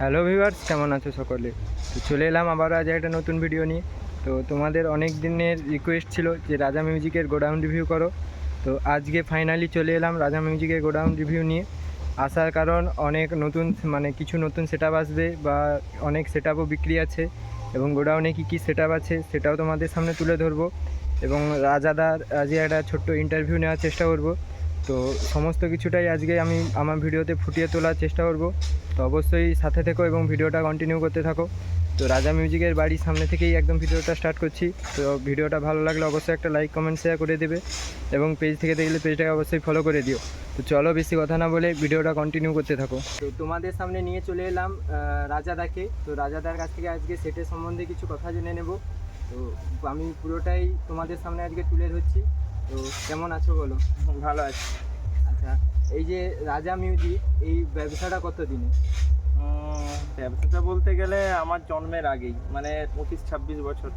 Hello viewers, কেমন আছো সকলে? তো চলে এলাম আবার আজ একটা নতুন ভিডিও নিয়ে। তো তোমাদের অনেক দিনের রিকোয়েস্ট ছিল যে রাজা মিউজিকের গোডাউন রিভিউ করো। তো আজকে ফাইনালি চলে এলাম রাজা মিউজিকের গোডাউন রিভিউ নিয়ে। আসার কারণ অনেক নতুন মানে কিছু নতুন সেট আসবে বা অনেক সেট বিক্রি আছে। এবং গোডাউনে কী কী সেট আছে সেটাও তোমাদের সামনে তুলে ধরবো। এবং রাজাদার আজকে একটা ছোট্ট ইন্টারভিউ নেওয়ার চেষ্টা করব। তো সমস্ত কিছুটাই আজকে আমি আমার ভিডিওতে ফুটিয়ে তোলার চেষ্টা করব। তো অবশ্যই সাথে থেকো এবং ভিডিওটা কন্টিনিউ করতে থাকো। তো রাজা মিউজিকের বাড়ির সামনে থেকেই একদম ভিডিওটা স্টার্ট করছি। তো ভিডিওটা ভালো লাগলে অবশ্যই একটা লাইক কমেন্ট শেয়ার করে দেবে এবং পেজ থেকে দেখলে পেজটাকে অবশ্যই ফলো করে দিও। তো চলো বেশি কথা না বলে ভিডিওটা কন্টিনিউ করতে থাকো। তো তোমাদের সামনে নিয়ে চলে এলাম রাজাদাকে। তো রাজাদার কাছ থেকে আজকে সেটের সম্বন্ধে কিছু কথা জেনে নেব। তো আমি পুরোটাই তোমাদের সামনে আজকে তুলে ধরছি। তো কেমন আছো বলো? ভালো আছি। আচ্ছা এই যে রাজা মিউজিক এই ব্যবসাটা কত দিনে ব্যবসাটা বলতে গেলে আমার জন্মের আগেই মানে পঁচিশ ছাব্বিশ বছর।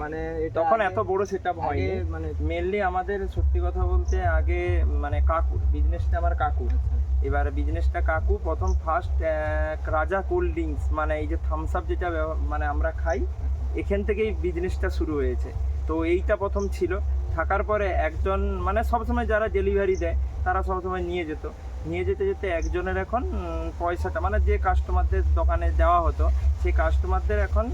মানে তখন এত বড় সেট আপ হয়নি। মানে মেনলি আমাদের সত্যি কথা বলতে আগে মানে কাকুর বিজনেসটা আমার কাকু। এবার বিজনেসটা কাকু প্রথম ফার্স্ট রাজা কোল্ড ড্রিঙ্কস মানে এই যে থামস আপ যেটা মানে আমরা খাই এখান থেকেই বিজনেসটা শুরু হয়েছে। তো এইটা প্রথম ছিল। থাকার পরে একজন মানে সবসময় যারা ডেলিভারি দেয়, তারা সবসময় নিয়ে যেত। নিয়ে যেতে যেতে একজনের এখন পয়সাটা মানে যে কাস্টমারদের দোকানে দেওয়া হতো, সেই কাস্টমারদের এখন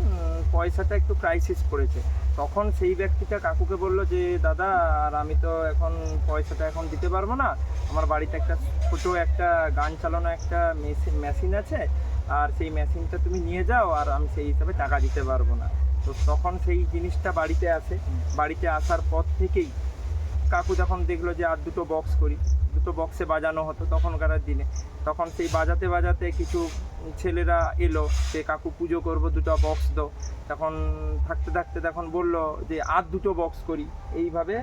পয়সাটা একটু ক্রাইসিস পড়েছে। তখন সেই ব্যক্তিটা কাকুকে বলল যে, দাদা, আর আমি তো এখন পয়সাটা এখন দিতে পারব না। আমার বাড়িতে একটা ছোটো একটা গান চালানো একটা মেশিন মেশিন আছে। আর সেই মেশিনটা তুমি নিয়ে যাও, আর আমি সেই হিসাবে টাকা দিতে পারব না। তো তখন সেই জিনিসটা বাড়িতে আসে। বাড়িতে আসার পর থেকেই কাকু যখন দেখল যে আর দুটো বক্স করি দুটো বক্সে বাজানো হতো তখনকার দিনে তখন সেই বাজাতে বাজাতে কিছু ছেলেরা এলো যে কাকু পুজো করব দুটো বক্স দো তখন থাকতে থাকতে তখন বলল যে আর দুটো বক্স করি। এইভাবে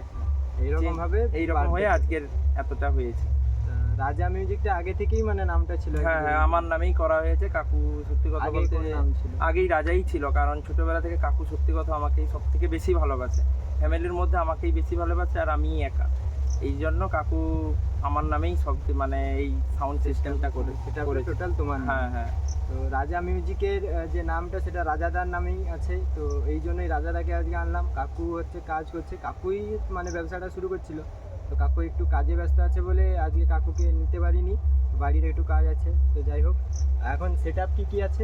এইরকম ভাবে এইরকম হয়ে আজকের এতটা হয়েছে। রাজা মিউজিকটা আগে থেকেই মানে নামটা ছিল হ্যাঁ হ্যাঁ আমার নামেই করা হয়েছে কাকু সত্যি কথা বলতে আগেই রাজাই ছিল কারণ ছোটবেলা থেকে কাকু সত্যি কথা আমাকেই সব থেকে বেশি ভালোবাসে। ফ্যামিলির মধ্যে আমাকেই বেশি ভালোবাসে আর আমি একা। এই জন্য কাকু আমার নামেই সব মানে এই সাউন্ড সিস্টেমটা করে সেটা করেছে। টোটাল তোমার হ্যাঁ হ্যাঁ। তো রাজা মিউজিকের যে নামটা সেটা রাজাদার নামেই আছে। তো এই জন্যই রাজাদাকে আজকে আনলাম। কাকু হচ্ছে কাজ করছে। কাকুই মানে ব্যবসাটা শুরু করছিল। তো কাকু একটু কাজে ব্যস্ত আছে বলে আজকে কাকুকে নিতে পারিনি, বাড়ির একটু কাজ আছে, তো যাই হোক। এখন সেট আপ কী কী আছে?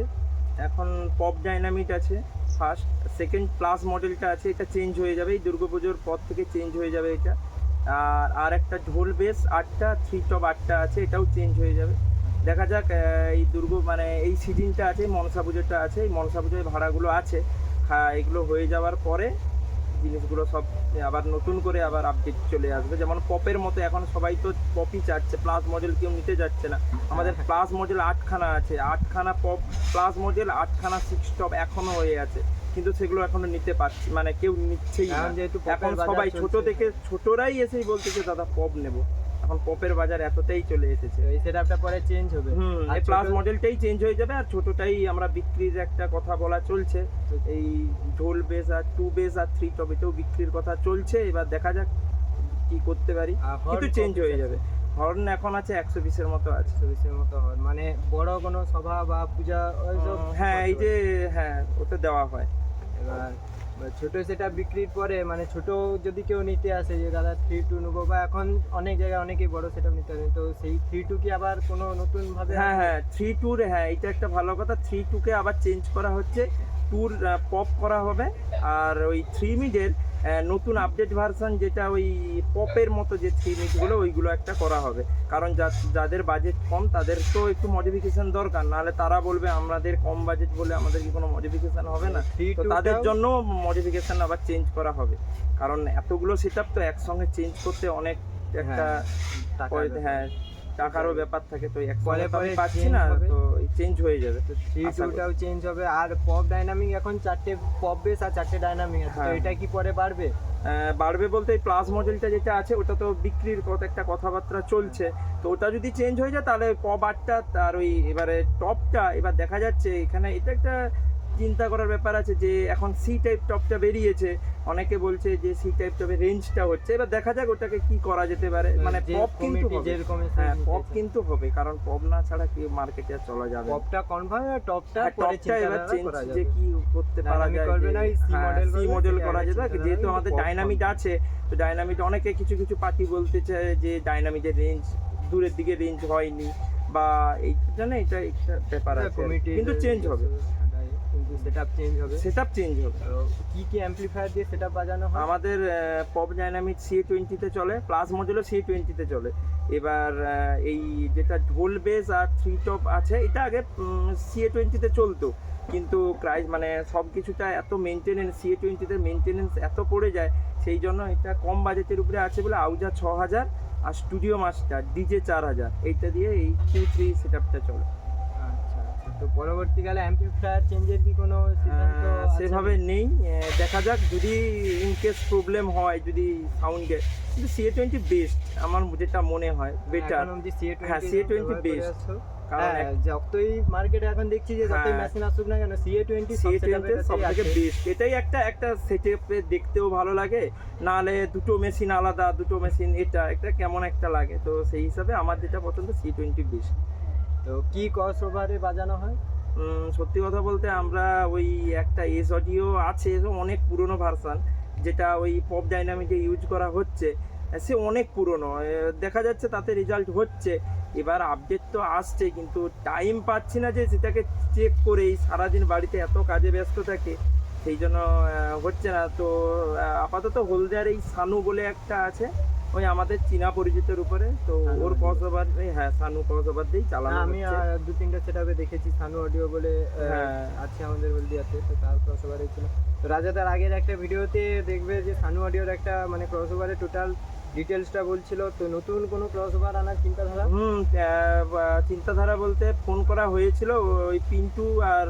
এখন পপ ডাইনামিক আছে ফার্স্ট সেকেন্ড প্লাস মডেলটা আছে, এটা চেঞ্জ হয়ে যাবে, এই দুর্গাপুজোর পর থেকে চেঞ্জ হয়ে যাবে এটা। আর আর একটা ঢোল বেস আটটা থ্রি টপ আটটা আছে, এটাও চেঞ্জ হয়ে যাবে। দেখা যাক এই দুর্গ মানে এই সিজনটা আছে, মনসা পুজোটা আছে, এই মনসা পুজোয় ভাড়াগুলো আছে। এগুলো হয়ে যাওয়ার পরে জিনিসগুলো সব আবার নতুন করে আবার আপডেট চলে আসবে। যেমন পপের মতো এখন সবাই তো পপই চাচ্ছে প্লাস মডেল কেউ নিতে যাচ্ছে না। আমাদের প্লাস মডেল আটখানা আছে আটখানা পপ প্লাস মডেল আটখানা সিক্স টপ এখনও হয়ে আছে। কিন্তু সেগুলো এখনও নিতে পারছি মানে কেউ নিচ্ছেই না। এখন সবাই ছোট থেকে ছোটরাই এসেই বলতেছে দাদা পপ নেব। এখন পপের বাজার এতটাই চলে এসেছে এই সেট আপটা পরে চেঞ্জ হবে। আর এই প্লাস মডেলটাই চেঞ্জ হয়ে যাবে আর ছোটটাই আমরা বিক্রির একটা কথা বলা চলছে। এই ঢোল বেস আর টু বেস আর থ্রি টপ এটাও বিক্রির কথা চলছে এবার দেখা যাক কি করতে পারি। কিন্তু চেঞ্জ হয়ে যাবে। হর্ন এখন আছে একশো বিশের মতো আছে। চব্বিশের মতো হয় মানে বড় কোনো সভা বা পূজা হ্যাঁ এই যে হ্যাঁ ওটা দেওয়া হয়। এবার ছোট সেটা বিক্রির পরে মানে ছোট যদি কেউ নিতে আসে যে দাদা থ্রি টু নেব বা এখন অনেক জায়গায় অনেকেই বড় সেটা নিতে আসে তো সেই থ্রি টু কি আবার কোনো নতুন ভাবে হ্যাঁ হ্যাঁ থ্রি টুর হ্যাঁ এটা একটা ভালো কথা থ্রি টুকে আবার চেঞ্জ করা হচ্ছে। টুর পপ করা হবে। আর ওই থ্রি মিডের নতুন আপডেট ভার্সন যেটা ওই পপের মতো যে থ্রি মিডগুলো ওইগুলো একটা করা হবে। কারণ যা- যাদের বাজেট কম তাদের তো একটু মডিফিকেশন দরকার। নাহলে তারা বলবে আমাদের কম বাজেট বলে আমাদের কি কোনো মডিফিকেশন হবে না? তো তাদের জন্য মডিফিকেশন আবার চেঞ্জ করা হবে। কারণ এতগুলো সেট তো একসঙ্গে চেঞ্জ করতে অনেক একটা পরে- হ্যাঁ টাকারও ব্যাপার থাকে তো এক পরে পরে পাচ্ছি না তো চেঞ্জ হয়ে যাবে থ্রি টুটাও চেঞ্জ হবে আর পপ ডাইনামিক এখন চারটে পপ বেস আর চারটে ডাইনামিক আছে তো হ্যাঁ। এটা কি পরে বাড়বে? বাড়বে বলতে এই প্লাস মডেলটা যেটা আছে ওটা তো বিক্রির কত একটা কথাবার্তা চলছে তো ওটা যদি চেঞ্জ হয়ে যায় তাহলে পপ আটটা আর ওই এবারে টপটা এবার দেখা যাচ্ছে এখানে এটা একটা চিন্তা করার ব্যাপার আছে যে এখন সি টাইপ টপটা বেরিয়েছে। অনেকে বলছে যে সি টাইপ টপের রেঞ্জটা হচ্ছে। এবার দেখা যাক ওটাকে কি করা যেতে পারে। মানে পপ কিন্তু committee হবে। যেরকমই হ্যাঁ পপ কিন্তু হবে। কারণ পপ না ছাড়া কি মার্কেটে আর চলা যাবে না। পপটা কনফার্ম আর টপটা হ্যাঁ, টপটা এবার চেঞ্জ যে কি করতে পারা যায় করবে না, C model সি মডেল করা যেত যেহেতু আমাদের কিন্তু ডাইনামিট আছে তো ডাইনামিট অনেকে কিছু কিছু পার্টি বলতে চায় যে ডাইনামিটের রেঞ্জ দূরের দিকে রেঞ্জ হয়নি বা এই জন্য এটা একটা ব্যাপার আছে। কিন্তু চেঞ্জ হবে। কিন্তু সেটআপ চেঞ্জ হবে। সেটআপ চেঞ্জ হবে। কি কি অ্যাম্পলিফায়ার দিয়ে সেটআপ বাজানো হয়? আমাদের পপ ডাইনামিক সি টোয়েন্টিতে চলে প্লাস মডেলও সি টোয়েন্টিতে চলে। এবার এই যেটা ঢোল বেস আর থ্রি টপ আছে এটা আগে সি টোয়েন্টিতে চলতো। কিন্তু ক্রাইস মানে সব কিছুটা এত মেনটেনেন্স সি টোয়েন্টিতে মেনটেনেন্স এত পড়ে যায় সেই জন্য এটা কম বাজেটের উপরে আছে বলে আউজা ছ হাজার আর স্টুডিও মাস্টার ডিজে চার হাজার। এইটা দিয়ে এই টু থ্রি সেট আপটা চলে। তো পরবর্তীকালে অ্যাম্পলিফায়ার চেঞ্জের কি কোনো সিদ্ধান্ত সেভাবে নেই। দেখা যাক যদি ইনকেস প্রবলেম হয় যদি সাউন্ডে কিন্তু সি টোয়েন্টি বেস্ট আমার যেটা মনে হয় বেটার এখন অবধি CA20 হ্যাঁ, CA20 ব্যবহার করে best। কারণ হ্যাঁ, যতই মার্কেটে এখন দেখছি যে যতই হ্যাঁ। মেশিন আসুক না কেন সিএ টোয়েন্টি সি টোয়েন্টি সব থেকে বেস্ট এটাই একটা একটা দেখতেও ভালো লাগে। নাহলে দুটো মেশিন আলাদা দুটো মেশিন এটা একটা কেমন একটা লাগে। তো সেই হিসাবে আমার যেটা পছন্দ সি টোয়েন্টি বেস্ট তো কি ক্রস ওভারে বাজানো হয়? সত্যি কথা বলতে আমরা ওই একটা এস অডিও আছে অনেক পুরনো ভার্সান যেটা ওই পপ ডাইনামিকে ইউজ করা হচ্ছে। সে অনেক পুরনো দেখা যাচ্ছে তাতে রেজাল্ট হচ্ছে। এবার আপডেট তো আসছে, কিন্তু টাইম পাচ্ছি না যে সেটাকে চেক করে এই সারাদিন বাড়িতে এত কাজে ব্যস্ত থাকে, সেই জন্য হচ্ছে না। তো আপাতত হলদিয়ার এই সানু বলে একটা আছে ওই আমাদের চীনা পরিচিতের উপরে তো ওর audio। কসবার হ্যাঁ সানু কসবার দিয়েই চালানো আমি দু তিনটা সেটআপে দেখেছি সানু অডিও বলে হ্যাঁ। আছে আমাদের হলদিয়াতে তো তার ক্রসওভারে ছিল। তো রাজাদার আগের একটা ভিডিওতে দেখবে যে সানু অডিওর একটা মানে ক্রস ওভারে টোটাল ডিটেলসটা বলছিল তো নতুন কোনো ক্রস ওভার আনার চিন্তাধারা? হুম চিন্তাধারা বলতে ফোন করা হয়েছিল ওই পিন্টু আর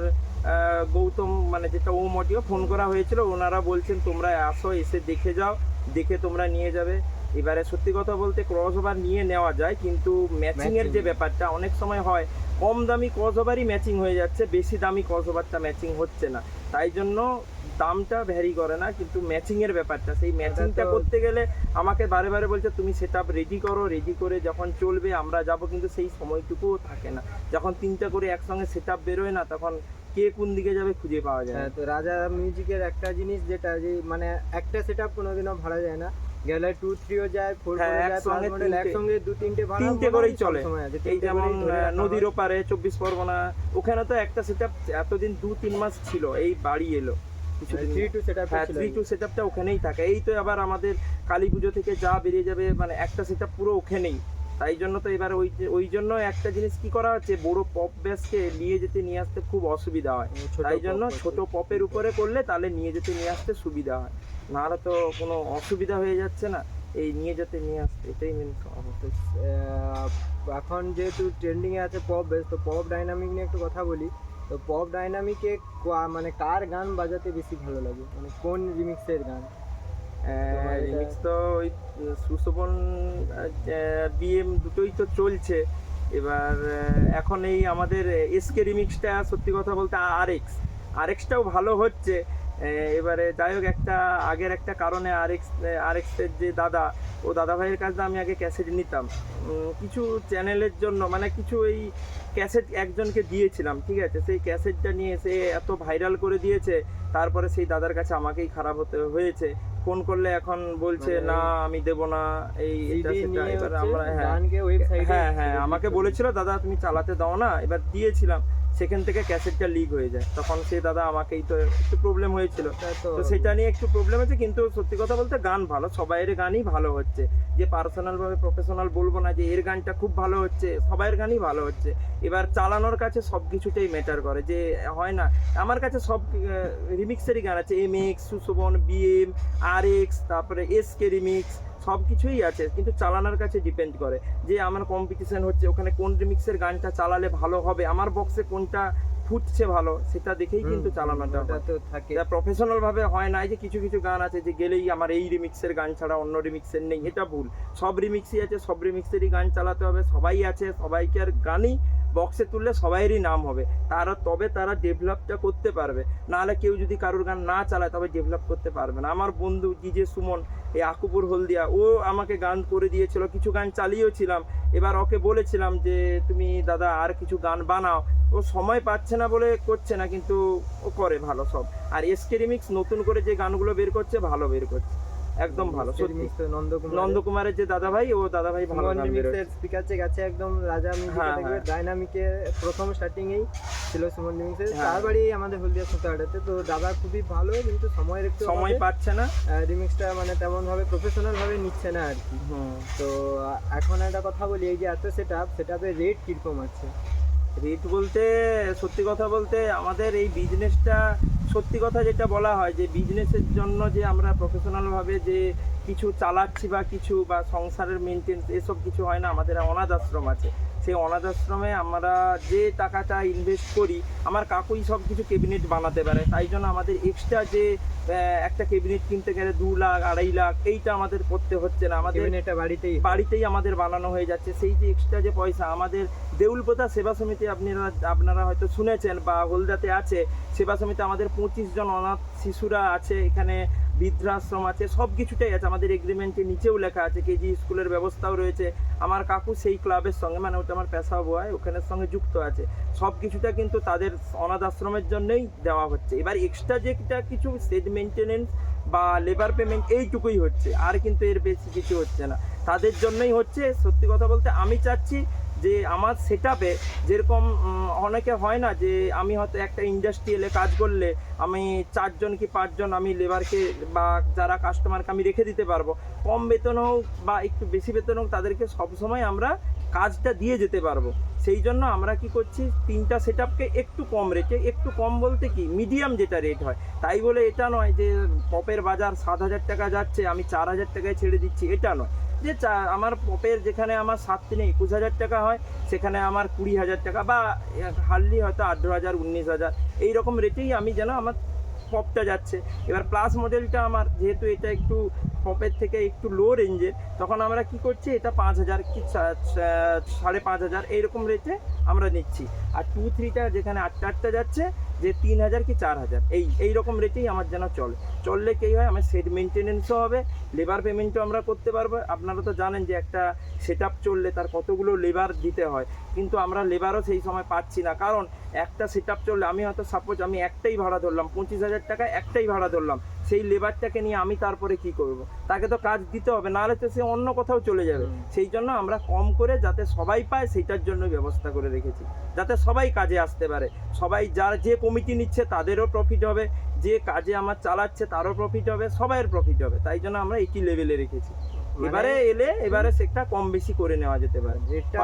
গৌতম মানে যেটা ওম অডিও ফোন করা হয়েছিল ওনারা বলছেন তোমরা আসো এসে দেখে যাও দেখে তোমরা নিয়ে যাবে। এবারে সত্যি কথা বলতে ক্রস ওভার নিয়ে নেওয়া যায় কিন্তু ম্যাচিং এর যে ব্যাপারটা অনেক সময় হয় কম দামি ক্রস ওভারই ম্যাচিং হয়ে যাচ্ছে বেশি দামি ক্রস ওভারটা ম্যাচিং হচ্ছে না। তাই জন্য দামটা ভ্যারি করে না কিন্তু ম্যাচিং এর ব্যাপারটা সেই ম্যাচিংটা করতে গেলে আমাকে বারে বারে বলছে তুমি সেটা রেডি করো রেডি করে যখন চলবে আমরা যাব কিন্তু সেই সময়টুকুও থাকে না। যখন তিনটা করে একসঙ্গে সেট আপ বেরোয় না তখন কে কোন দিকে যাবে খুঁজে পাওয়া যায় হ্যাঁ। তো রাজা মিউজিকের একটা জিনিস যেটা যে মানে একটা সেটআপ কোনোদিনও ভাড়া যায় না। গেলে টু থ্রিও যায় ফোর হ্যাঁ, যায় একসঙ্গে মডেল একসঙ্গে দু তিনটে ভাড়া তিনটে করেই চলে। এই যেমন নদীর ওপারে চব্বিশ পরগনা ওখানে তো একটা সেট এতদিন দু তিন মাস ছিল এই বাড়ি এলো। থ্রি টু সেটআপ হ্যাঁ থ্রি টু সেটআপটা ওখানেই থাকে। এই তো আবার আমাদের কালী পুজো থেকে যা বেরিয়ে যাবে মানে একটা সেটআপ পুরো ওখানেই। তাই জন্য তো এবার ওই ওই জন্য একটা জিনিস কি করা হচ্ছে বড় পপ ব্যাসকে নিয়ে যেতে নিয়ে আসতে খুব অসুবিধা হয়। তাই জন্য ছোট পপের উপরে করলে তাহলে নিয়ে যেতে নিয়ে আসতে সুবিধা হয়। নাহলে তো কোনো অসুবিধা হয়ে যাচ্ছে না। এই নিয়ে যেতে নিয়ে আসতে এটাই মেন তো, এখন যেহেতু ট্রেন্ডিংয়ে আছে পপ বেস তো পপ ডাইনামিক নিয়ে একটু কথা বলি। তো পপ ডাইনামিকে মানে কার গান বাজাতে বেশি ভালো লাগে? মানে কোন রিমিক্সের গান? রিমিক্স তো ওই সুশোভন বিএম দুটোই তো চলছে। এবার এখন এই আমাদের এসকে রিমিক্সটা সত্যি কথা বলতে আর এক্স আর এক্সটাও ভালো হচ্ছে। এবারে যাই হোক একটা আগের একটা কারণে আর এক্স আর এক্সের যে দাদা ও দাদা ভাইয়ের কাছে আমি আগে ক্যাসেট নিতাম। কিছু চ্যানেলের জন্য মানে কিছু এই ক্যাসেট একজনকে দিয়েছিলাম ঠিক আছে? সেই ক্যাসেটটা নিয়ে সে এত ভাইরাল করে দিয়েছে তারপরে সেই দাদার কাছে আমাকেই খারাপ হতে হয়েছে। ফোন করলে এখন বলছে মানে না আমি দেব না। এই এবার আমরা হ্যাঁ। হ্যাঁ হ্যাঁ আমাকে বলেছিল দাদা তুমি চালাতে দাও না। এবার দিয়েছিলাম। সেখান থেকে ক্যাসেটটা লিক হয়ে যায়। তখন সেই দাদা আমাকেই তো একটু প্রবলেম হয়েছিল। তো সেটা নিয়ে একটু প্রবলেম আছে কিন্তু সত্যি কথা বলতে গান ভালো সবাইয়ের গানই ভালো হচ্ছে। যে পার্সোনাল ভাবে প্রফেশনাল বলব না যে এর গানটা খুব ভালো হচ্ছে সবাইয়ের গানই ভালো হচ্ছে। এবার চালানোর কাছে সব কিছুটাই ম্যাটার করে। যে হয় না আমার কাছে সব রিমিক্সেরই গান আছে এম এক্স সুশোভন বিএম আর এক্স তারপরে এস কে রিমিক্স সব কিছুই আছে কিন্তু চালানোর কাছে ডিপেন্ড করে। যে আমার কম্পিটিশন হচ্ছে ওখানে কোন রিমিক্সের গানটা চালালে ভালো হবে আমার বক্সে কোনটা ফুটছে ভালো সেটা দেখেই কিন্তু চালানোটা তো থাকে। প্রফেশনাল ভাবে হয় না যে কিছু কিছু গান আছে যে গেলেই আমার এই রিমিক্সের গান ছাড়া অন্য রিমিক্সের নেই এটা ভুল। সব রিমিক্সই আছে সব রিমিক্সেরই গান চালাতে হবে সবাই আছে সবাইকে আর গানই বক্সে তুললে সবাইয়েরই নাম হবে। তারা তবে তারা ডেভেলপটা করতে পারবে। নাহলে কেউ যদি কারোর গান না চালায়, তবে ডেভেলপ করতে পারবে না। আমার বন্ধু জিজে সুমন, এই আকুপুর হলদিয়া, ও আমাকে গান করে দিয়েছিল। কিছু গান চালিয়েওছিলাম এবার ওকে বলেছিলাম যে, তুমি দাদা আর কিছু গান বানাও। ও সময় পাচ্ছে না বলে করছে না, কিন্তু ও করে ভালো সব। আর এসকে রিমিক্স নতুন করে যে গানগুলো বের করছে, ভালো বের করছে। একদম ভালো। নন্দকুমারের। যে দাদা ভাই ও দাদা ভাই ভালো স্পিকার চেক আছে একদম রাজা মিউজিকে হ্যাঁ, হ্যাঁ। ডাইনামিকে প্রথম স্টার্টিং এই ছিল সুমন রিমিক্সের হ্যাঁ। তার বাড়ি আমাদের হলদিয়া সুতাহাটাতে তো দাদা খুবই ভালো কিন্তু সময়ের একটু সময় পাচ্ছে না। রিমিক্সটা মানে তেমন ভাবে প্রফেশনাল ভাবে নিচ্ছে না আর কি। তো এখন একটা কথা বলি এই যে এত সেট আপ সেট আপের রেট কীরকম আছে? রেট বলতে সত্যি কথা বলতে আমাদের এই বিজনেসটা সত্যি কথা যেটা বলা হয় যে বিজনেসের জন্য যে আমরা প্রফেশনালভাবে যে কিছু চালাচ্ছি বা কিছু বা সংসারের মেনটেন্স এসব কিছু হয় না, আমাদের অনাথ আশ্রম আছে। সেই অনাথ আশ্রমে আমরা যে টাকাটা ইনভেস্ট করি আমার কাকুই সব কিছু ক্যাবিনেট বানাতে পারে। তাই জন্য আমাদের এক্সট্রা যে একটা ক্যাবিনেট কিনতে গেলে দু লাখ আড়াই লাখ এইটা আমাদের করতে হচ্ছে না। আমাদের এটা বাড়িতেই বাড়িতেই আমাদের বানানো হয়ে যাচ্ছে। সেই যে এক্সট্রা যে পয়সা আমাদের দেউলপোতা সেবা সমিতি আপনারা আপনারা হয়তো শুনেছেন বা হলদাতে আছে। সেবা সমিতি আমাদের পঁচিশ জন অনাথ শিশুরা আছে এখানে। বৃদ্ধাশ্রম আছে সব কিছুটাই আছে। আমাদের এগ্রিমেন্টের নিচেও লেখা আছে, কেজি স্কুলের ব্যবস্থাও রয়েছে। আমার কাকু সেই ক্লাবের সঙ্গে মানে ওটা আমার পেশা বয়, ওখানের সঙ্গে যুক্ত আছে। সব কিছুটা কিন্তু তাদের অনাথ আশ্রমের জন্যই দেওয়া হচ্ছে। এবার এক্সট্রা যেটা কিছু সেট মেনটেনেন্স বা লেবার পেমেন্ট এইটুকুই হচ্ছে। আর কিন্তু এর বেশি কিছু হচ্ছে না। তাদের জন্যই হচ্ছে, সত্যি কথা বলতে আমি চাচ্ছি যে আমার সেট আপে যেরকম অনেকে হয় না যে আমি হয়তো একটা ইন্ডাস্ট্রিয়ালে কাজ করলে আমি চারজন কি পাঁচজন আমি লেবারকে বা যারা কাস্টমারকে আমি রেখে দিতে পারব। কম বেতন হোক বা একটু বেশি বেতন হোক তাদেরকে সবসময় আমরা কাজটা দিয়ে যেতে পারব। সেই জন্য আমরা কি করছি, তিনটা সেট একটু কম রেটে একটু কম বলতে কি মিডিয়াম যেটা রেট হয়। তাই বলে এটা নয় যে পপের বাজার সাত হাজার টাকা যাচ্ছে, আমি চার হাজার টাকায় ছেড়ে দিচ্ছি, এটা নয়। যে আমার পপের যেখানে আমার সাত দিনে একুশ হাজার টাকা হয়, সেখানে আমার কুড়ি হাজার টাকা বা হার্ডলি হয়তো আঠেরো হাজার, উনিশ হাজার, এইরকম রেটেই আমি যেন আমার পপটা যাচ্ছে। এবার প্লাস মডেলটা আমার, যেহেতু এটা একটু পপের থেকে একটু লো রেঞ্জের তখন আমরা কি করছি, এটা পাঁচ হাজার কি সাড়ে পাঁচ হাজার, এইরকম রেটে আমরা নিচ্ছি। আর টু থ্রিটা যেখানে আটটা আটটা যাচ্ছে যে তিন হাজার কি চার হাজার? এই এই রকম রেটেই আমার যেন চলে। চললে কী হয়? আমার সেট মেনটেনেন্সও হবে লেবার পেমেন্টও আমরা করতে পারব। আপনারা তো জানেন যে একটা সেট চললে তার কতগুলো লেবার দিতে হয়। কিন্তু আমরা লেবারও সেই সময় পাচ্ছি না। কারণ একটা সেট চললে আমি হয়তো সাপোজ আমি একটাই ভাড়া ধরলাম, পঁচিশ হাজার টাকায় একটাই ভাড়া ধরলাম। সেই লেবারটাকে নিয়ে আমি তারপরে কি করব? তাকে তো কাজ দিতে হবে না হলে তো সে অন্য কোথাও চলে যাবে। সেই জন্য আমরা কম করে যাতে সবাই পায় সেটার জন্য ব্যবস্থা করে রেখেছি। যাতে সবাই কাজে আসতে পারে। সবাই যার যে কমিটি নিচ্ছে তাদেরও প্রফিট হবে। যে কাজে আমার চালাচ্ছে তারও প্রফিট হবে সবাইয়ের প্রফিট হবে। তাই জন্য আমরা একই লেভেলে রেখেছি। এবারে এলে এবারে সেটা কম বেশি করে নেওয়া যেতে পারে। রেটটা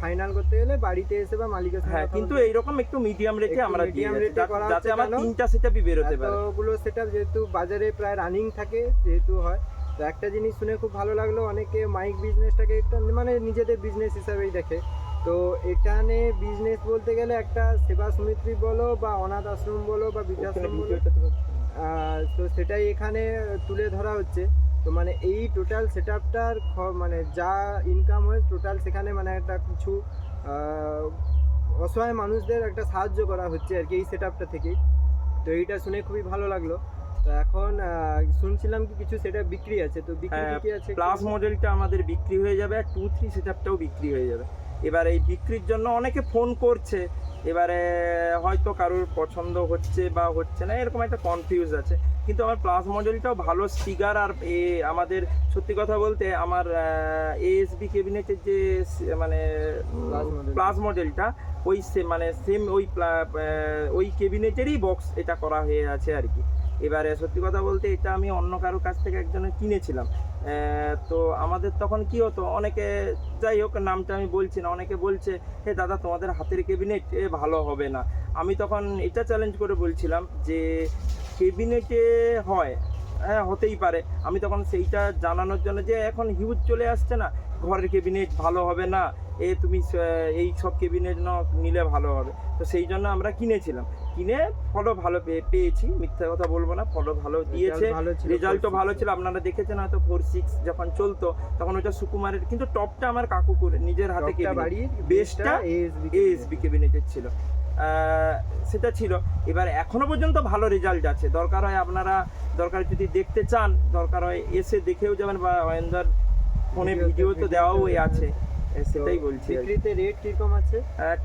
ফাইনাল করতে গেলে বাড়িতে এসে বা মালিকের সঙ্গে হ্যাঁ কিন্তু এইরকম একটু মিডিয়াম রেটে আমরা এ যাতে- করা যাতে আমার তিনটা সেটআপই বেরোতে পারে। এতগুলো সেটআপ যেহেতু বাজারে প্রায় রানিং থাকে যেহেতু হয় তো একটা জিনিস শুনে খুব ভালো লাগল। অনেকে মাইক বিজনেসটাকে একটা মানে নিজেদের বিজনেস হিসাবেই দেখে। তো এখানে বিজনেস বলতে গেলে একটা সেবা সমিতি বলো বা অনাথ আশ্রম বলো বা বৃদ্ধাশ্রম বলো তো সেটাই এখানে তুলে ধরা হচ্ছে। তো মানে এই টোটাল সেট আপটার মানে যা ইনকাম হয় টোটাল সেখানে মানে একটা কিছু অসহায় মানুষদের একটা সাহায্য করা হচ্ছে আর কি এই সেট আপটা থেকেই। তো এইটা শুনে খুবই ভালো লাগল। তো এখন শুনছিলাম কি কিছু সেটা বিক্রি আছে। তো বিক্রি হ্যাঁ, কি কি আছে? প্লাস মডেলটা আমাদের বিক্রি হয়ে যাবে আর টু থ্রি সেট আপটাও বিক্রি হয়ে যাবে। এবার এই বিক্রির জন্য অনেকে ফোন করছে। এবারে হয়তো কারোর পছন্দ হচ্ছে বা হচ্ছে না এরকম একটা কনফিউজ আছে। কিন্তু আমার প্লাস মডেলটাও ভালো স্পিকার আর এ আমাদের সত্যি কথা বলতে আমার এএসবি ক্যাবিনেটের যে মানে প্লাস মডেলটা ওই সে মানে সেম ওই প্লা- ওই ক্যাবিনেটেরই বক্স এটা করা হয়ে আছে আর কি। এবারে সত্যি কথা বলতে এটা আমি অন্য কারোর কাছ থেকে একজনের কিনেছিলাম। তো আমাদের তখন কি হতো, অনেকে যাই হোক, নামটা আমি বলছি না, অনেকে বলছে, হে দাদা, তোমাদের হাতের ক্যাবিনেট এ ভালো হবে না। আমি তখন এটা চ্যালেঞ্জ করে বলছিলাম যে ক্যাবিনেটে হয় হ্যাঁ হতেই পারে। আমি তখন সেইটা জানানোর জন্য যে, এখন হিউজ চলে আসছে না ঘরের ক্যাবিনেট ভালো হবে না এ তুমি এই সব কেবিনেট ক্যাবিনেট নিলে ভালো হবে। তো সেই জন্য আমরা কিনেছিলাম। কিনে ফলও ভালো পেয়ে পেয়েছি মিথ্যা কথা বলব না ফলও ভালো দিয়েছে। রেজাল্টও ভালো ছিল। আপনারা দেখেছেন হয়তো ফোর সিক্স যখন চলতো তখন ওটা সুকুমারের কিন্তু টপটা আমার কাকু করে নিজের হাতে টপটা বাড়িয়ে বেসটা ASB এএসবি ক্যাবিনেটের ছিল। সেটা ছিল। এবার এখনও পর্যন্ত ভালো রেজাল্ট আছে। দরকার হয় আপনারা দরকার যদি দেখতে চান দরকার হয় এসে দেখেও যাবেন বা অয়েন্দার ফোনে ভিডিও তো দেওয়াও করে আছে সেটাই বলছি। বিক্রিতে রেট কীরকম আছে?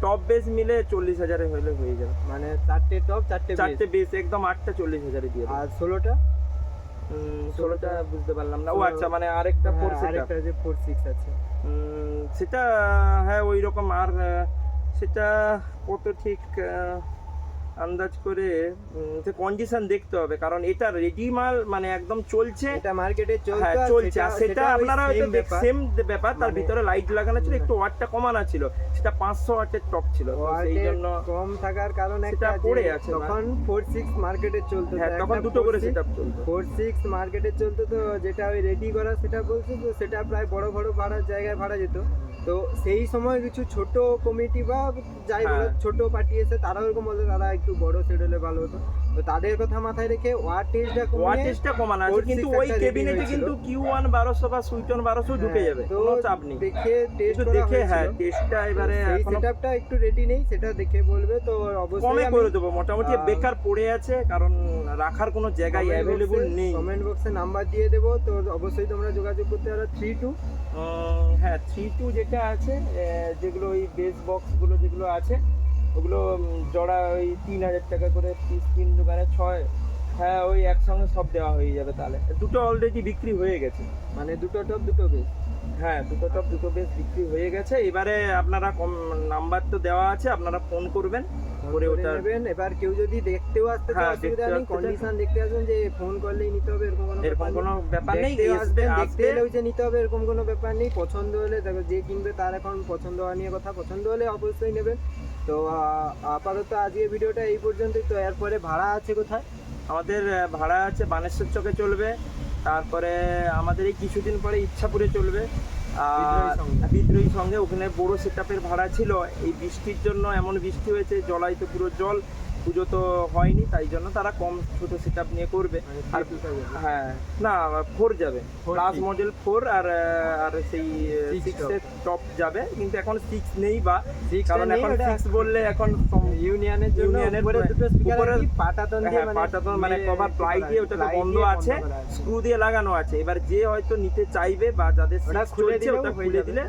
টপ বেস মিলে চল্লিশ হাজারে হলে হয়ে যাবে। মানে চারটে টপ চারটে চারটে বেস একদম আটটা চল্লিশ হাজারে দিয়ে আর ষোলোটা? ষোলোটা বুঝতে পারলাম না। ও আচ্ছা মানে আরেকটা ফোর হ্যাঁ, আরেকটা যে ফোর সিক্স আছে। সেটা হ্যাঁ ওই রকম আর সেটা কত ঠিক আন্দাজ করে কন্ডিশন দেখতে হবে। কারণ এটা রেডি মাল মানে একদম চলছে। এটা মার্কেটে চলছে হ্যাঁ আর চলছে। আর সেটা আপনারা সেম ব্যাপার। তার মানে- ভিতরে লাইট লাগানো ছিল একটু ওয়াটটা কমানো ছিল। সেটা পাঁচশো ওয়াটের টপ ছিল। সেই জন্য কম থাকার কারণে সেটা একটা পড়ে আছে তখন ফোর সিক্স মার্কেটে চলতো। হ্যাঁ তখন দুটো করে সেটা চলতো। ফোর সিক্স মার্কেটে চলতো তো যেটা ওই রেডি করা সেটা বলছে তো সেটা প্রায় বড় বড় ভাড়ার জায়গায় ভাড়া যেত। তো সেই সময় কিছু ছোট কমিটি বা যাই বলো হ্যাঁ। ছোট পার্টি এসে তারা ওরকম বলতো তারা একটু বড় হলে ভালো হতো তো তাদের কথা মাথায় রেখে ওয়াটেজটা কমিয়ে ওয়াটেজটা কমানো আছে কিন্তু ওই হয়েছিল। কিন্তু কিউ ওয়ান বারোশো বা সুইটন বারোশো ঢুকে হ্যাঁ, যাবে তো চাপ নেই দেখে টেস্ট দেখে হ্যাঁ টেস্টটা এবারে সেই সেটআপটা একটু রেডি নেই সেটা দেখে বলবে তো অবশ্যই কমে করে দেবো মোটামুটি বেকার পড়ে আছে কারণ রাখার কোনো জায়গায় অ্যাভেলেবল নেই। কমেন্ট বক্সে নাম্বার দিয়ে দেবো তো অবশ্যই তোমরা যোগাযোগ করতে পারো। থ্রি টু হ্যাঁ থ্রি টু যেটা আছে যেগুলো ওই বেস বক্সগুলো যেগুলো আছে ওগুলো জড়া ওই তিন হাজার টাকা করে পিস তিন দোকানে ছয় হ্যাঁ ওই একসঙ্গে সব দেওয়া হয়ে যাবে তাহলে। দুটো অলরেডি বিক্রি হয়ে গেছে। মানে দুটো টপ দুটো বেস হ্যাঁ দুটো টপ দুটো বেস বিক্রি হয়ে গেছে। এবারে আপনারা কম নাম্বার তো দেওয়া আছে আপনারা ফোন করবেন করে ওটা নেবেন। এবার কেউ যদি দেখতেও আসতে চায় হ্যাঁ, অসুবিধা নেই কন্ডিশন দেখতে আসবেন যে ফোন করলেই নিতে হবে এরকম কোনো এরকম ব্যাপার নেই। কোনো ব্যাপার নেই আসবেন দেখতে এলেও যে নিতে হবে এরকম কোনো ব্যাপার নেই। পছন্দ হলে দেখো যে কিনবে তার এখন পছন্দ হওয়া নিয়ে কথা। পছন্দ হলে অবশ্যই নেবেন। তো আপাতত আজকের ভিডিওটা এই পর্যন্তই। তো এরপরে ভাড়া আছে কোথায়? আমাদের ভাড়া আছে বানেশ্বর চকে চলবে। তারপরে আমাদের এই কিছুদিন পরে ইচ্ছাপুরে চলবে। আর বিদ্রোহী সঙ্গে। বিদ্রোহী সঙ্গে। ওখানে বড় সেট ভাড়া ছিল। এই বৃষ্টির জন্য এমন বৃষ্টি হয়েছে জলাই তো পুরো জল। পুজো তো হয়নি তাই জন্য তারা কম ছোট সেটআপ নিয়ে করবে। মানে আর। হ্যাঁ না ফোর যাবে। Six। মডেল ফোর আর আর সেই সিক্সের টপ যাবে কিন্তু এখন সিক্স নেই বা। কারণ এখন সিক্স বললে এখন ইউনিয়নের ইউনিয়নের উপরে পাটাতন দিয়ে হ্যাঁ মানে পাটাতন মানে কভার প্লাই দিয়ে আছে। ওটা বন্ধ আছে স্ক্রু দিয়ে লাগানো আছে। এবার যে হয়তো নিতে চাইবে বা যাদের খুলে ওটা খুলে দিলে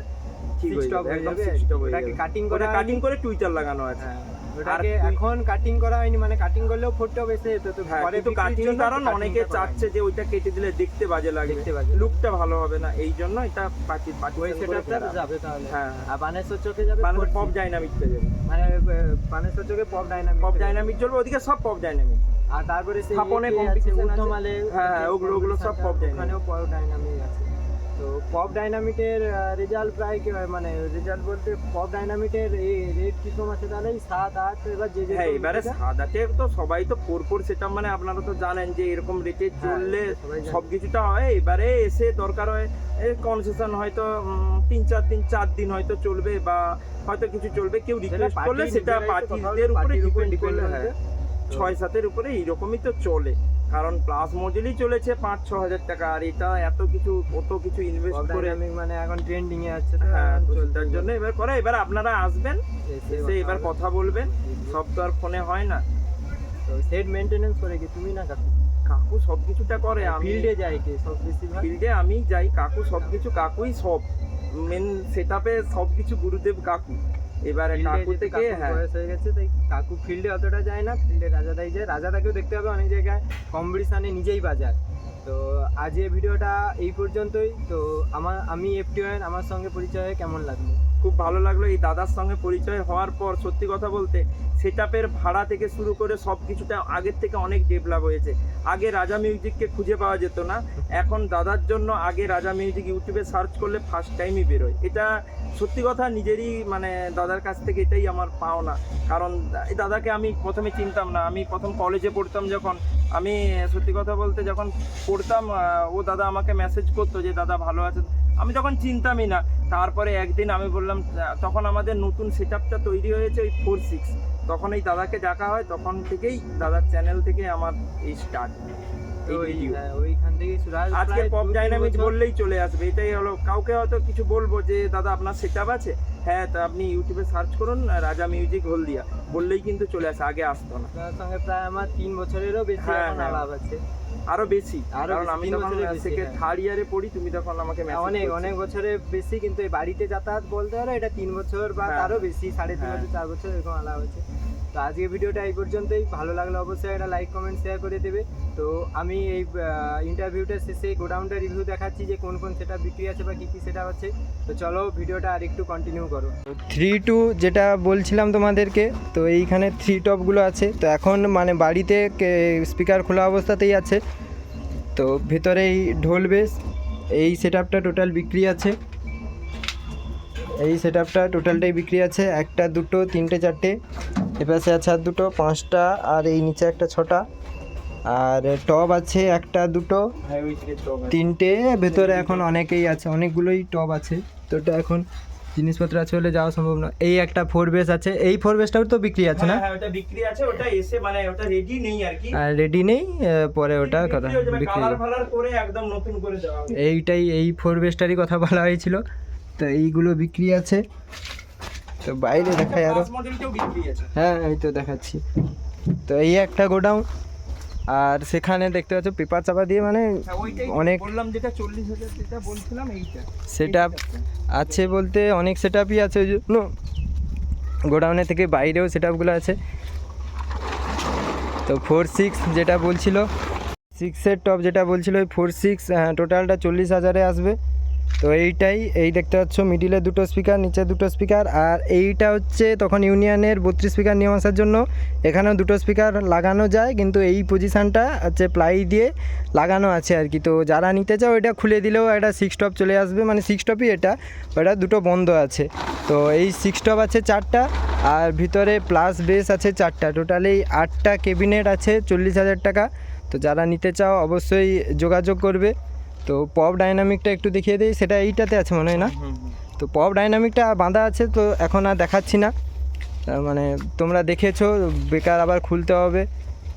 হয়ে যাবে ওটাকে যাবে। cutting কাটিং করে টুইটার লাগানো আছে। হ্যাঁ, ওটাকে এখন কাটিং করা হয়নি মানে কাটিং করলেও ফোর টপ এসে যেত তো হ্যাঁ পরে বিক্রির কাটিং কারণ অনেকে চাচ্ছে যে ওইটা কেটে দিলে দেখতে বাজে লাগবে। লুকটা ভালো হবে না এই জন্য এটা পাটি পাটি ওই সেটআপটা যাবে তাহলে। হ্যাঁ। আর বানেশ্বর চোখে যাবে 4G পপ ডাইনামিক পেয়ে যাবে। মানে বানেশ্বর চোখে পপ ডাইনামিক পপ ডাইনামিক চলবে ওদিকে সব পপ ডাইনামিক আর তারপরে সেই স্থাপনে ইয়ে আছে, হ্যাঁ, হ্যাঁ, ওগুলো- ওগুলো সব pop dynamic। ওখানেও পপ ডাইনামিক আছে। তো পপ ডাইনামিকের রেজাল্ট প্রায় কি হয়? মানে রেজাল্ট বলতে পপ এই রেট কীরকম আছে তাহলে? সাত আট এবার যে হ্যাঁ এবারে যেটা- সাদাতে তো সবাই তো ফোর ফোর সেটা মানে আপনারা তো জানেন যে এরকম রেটে হ্যাঁ, চললে সব কিছুটা হয়। এবারে এসে দরকার হয় কনসেশন হয়তো তিন চার দিন চার দিন হয়তো চলবে বা হয়তো কিছু চলবে। কেউ সেটা রিকোয়েস্ট করলে সেটা পার্টিদের উপরে ডিপেন্ড করলে। হ্যাঁ। ছয় সাতের উপরে এইরকমই তো চলে। কারণ প্লাস মডেলই চলেছে পাঁচ ছ হাজার টাকা। আর এটা এত কিছু কত কিছু ইনভেস্ট করে আমি মানে এখন ট্রেন্ডিং এ আছে হ্যাঁ এখন তো চলছে। সেটার জন্য এবার করে এবার আপনারা আসবেন এসে এবার কথা বলবেন। সব তো আর ফোনে হয় না। তো সেট মেইনটেনেন্স করে কি তুমি না কাকু? কাকু সব কিছুটা করে আমি ফিল্ডে যাই কি সব বেশিরভাগ? ফিল্ডে আমি যাই কাকু সব কিছু কাকুই সব। মেন সেটআপে সব কিছু গুরুদেব কাকু। এবারে কাকু থেকে হ্যাঁ। বয়স হয়ে গেছে তাই কাকু ফিল্ডে অতটা যায় না ফিল্ডে রাজাদাই যায়। রাজাদাকেও দেখতে হবে অনেক জায়গায় কম্পিটিশানে নিজেই বাজায় তো আজ এই ভিডিওটা এই পর্যন্তই। তো আমার আমি এফটিওএন আমার সঙ্গে পরিচয় কেমন লাগল? খুব ভালো লাগল। এই দাদার সঙ্গে পরিচয় হওয়ার পর সত্যি কথা বলতে সেটআপের ভাড়া থেকে শুরু করে সব কিছুটা আগের থেকে অনেক ডেভেলপ হয়েছে। আগে রাজা মিউজিককে খুঁজে পাওয়া যেত না। এখন দাদার জন্য আগে রাজা মিউজিক ইউটিউবে সার্চ করলে ফার্স্ট টাইমই বেরোয়। এটা সত্যি কথা নিজেরই মানে দাদার কাছ থেকে এটাই আমার পাওনা। কারণ দাদাকে আমি প্রথমে চিনতাম না। আমি প্রথম কলেজে পড়তাম যখন আমি সত্যি কথা বলতে যখন পড়তাম ও দাদা আমাকে মেসেজ করতো যে দাদা ভালো আছে? আমি তখন চিনতামই না। তারপরে একদিন আমি বললাম তখন আমাদের নতুন সেট আপটা তৈরি হয়েছে ওই ফোর সিক্স তখন এই দাদাকে ডাকা হয় তখন থেকেই দাদার চ্যানেল থেকে আমার এই স্টার্ট ওইখান থেকেই। আজকে পপ ডাইনামিক্স বললেই চলে আসবে। এটাই হলো কাউকে হয়তো কিছু বলব যে দাদা আপনার সেট আছে? হ্যাঁ তা আপনি ইউটিউবে সার্চ করুন রাজা মিউজিক হলদিয়া বললেই কিন্তু চলে আসে আগে আসতো না আপনার সঙ্গে প্রায় আমার তিন বছরেরও বেশি হ্যাঁ, এখন হ্যাঁ। আলাপ আছে আরও বেশি আরও কারণ বেশি, আমি তিন তখন বছরের বেশি, থেকে হ্যাঁ। থার্ড ইয়ারে পড়ি তুমি তখন আমাকে message অনেক করছ। অনেক বছরের বেশি কিন্তু এই বাড়িতে যাতায়াত বলতে হলে এটা তিন বছর বা হ্যাঁ। তারও বেশি সাড়ে তিন হ্যাঁ। বছর চার বছর এরকম আলাপ আছে তো আজকে ভিডিওটা এই পর্যন্তই। ভালো লাগলে অবশ্যই একটা লাইক কমেন্ট শেয়ার করে দেবে। তো আমি এই ইন্টারভিউটা শেষে গোডাউনটা রিভিউ দেখাচ্ছি যে কোন কোন সেটা বিক্রি আছে বা কী কী সেটা আছে। তো চলো ভিডিওটা আর একটু কন্টিনিউ করো। থ্রি টু যেটা বলছিলাম তোমাদেরকে, তো এইখানে থ্রি টপগুলো আছে। তো এখন মানে বাড়িতে স্পিকার খোলা অবস্থাতেই আছে। তো ভেতরে এই ঢোল বেস এই সেট টোটাল বিক্রি আছে। এই সেট টোটালটাই বিক্রি আছে। একটা, দুটো, তিনটে, চারটে। এপাশে আছে আর দুটো পাঁচটা আর এই নিচে একটা ছটা। আর টব আছে একটা দুটো হ্যাঁ। তিনটে ভেতরে এখন অনেকেই আছে অনেকগুলোই টব আছে। তো ওটা এখন জিনিসপত্র আছে বলে যাওয়া সম্ভব না এই একটা ফোর বেস আছে। এই ফোর বেসটাও তো বিক্রি আছে না? হ্যাঁ হ্যাঁ ওটা বিক্রি আছে ওটা এসে মানে ওটা রেডি নেই আর কি। আর রেডি নেই পরে ওটা কথা বিক্রি করে একদম নতুন করে দেওয়া এইটাই এই ফোর বেসটারই কথা বলা হয়েছিল। তো এইগুলো বিক্রি আছে। তো বাইরে দেখাই আরও। হ্যাঁ এই তো দেখাচ্ছি। তো এই একটা গোডাউন আর সেখানে দেখতে পাচ্ছ পেপার চাপা দিয়ে মানে হ্যাঁ অনেক বললাম যেটা চল্লিশ হাজার যেটা বলছিলাম এইটা। সেট আছে। বলতে অনেক সেট আপই আছে ওই জন্য গোডাউনের থেকে বাইরেও সেট আপগুলো আছে। তো ফোর সিক্স যেটা বলছিল সিক্সের টপ যেটা বলছিল ওই ফোর সিক্স টোটালটা চল্লিশ হাজারে আসবে। তো এইটাই, এই দেখতে পাচ্ছ মিডিলে দুটো স্পিকার নিচে দুটো স্পিকার আর এইটা হচ্ছে তখন ইউনিয়নের বত্রিশ স্পিকার নিয়ে আসার জন্য। এখানেও দুটো স্পিকার লাগানো যায়, কিন্তু এই পজিশানটা হচ্ছে প্লাই দিয়ে লাগানো আছে আর কি। তো যারা নিতে চাও, এটা খুলে দিলেও একটা সিক্স টপ চলে আসবে। মানে সিক্স টপই এটা ওটা দুটো বন্ধ আছে। তো এই সিক্স টপ আছে চারটা, আর ভিতরে প্লাস বেস আছে চারটা। টোটালি আটটা কেবিনেট আছে, চল্লিশ হাজার টাকা। তো যারা নিতে চাও, অবশ্যই যোগাযোগ করবে। তো পপ ডাইনামিকটা একটু দেখিয়ে দিই সেটা এইটাতে আছে মনে হয় না? তো পপ ডাইনামিকটা বাঁধা আছে তো এখন আর দেখাচ্ছি না। মানে তোমরা দেখেছ বেকার আবার খুলতে হবে।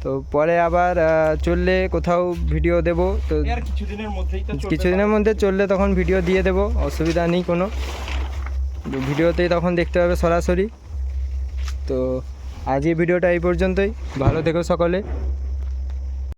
তো পরে আবার চললে কোথাও ভিডিও দেব। তো কিছুদিনের মধ্যে চললে তখন ভিডিও দিয়ে দেবো অসুবিধা নেই কোনো। ভিডিওতেই তখন দেখতে হবে সরাসরি। তো আজ এই ভিডিওটা এই পর্যন্তই। ভালো থেকো সকলে।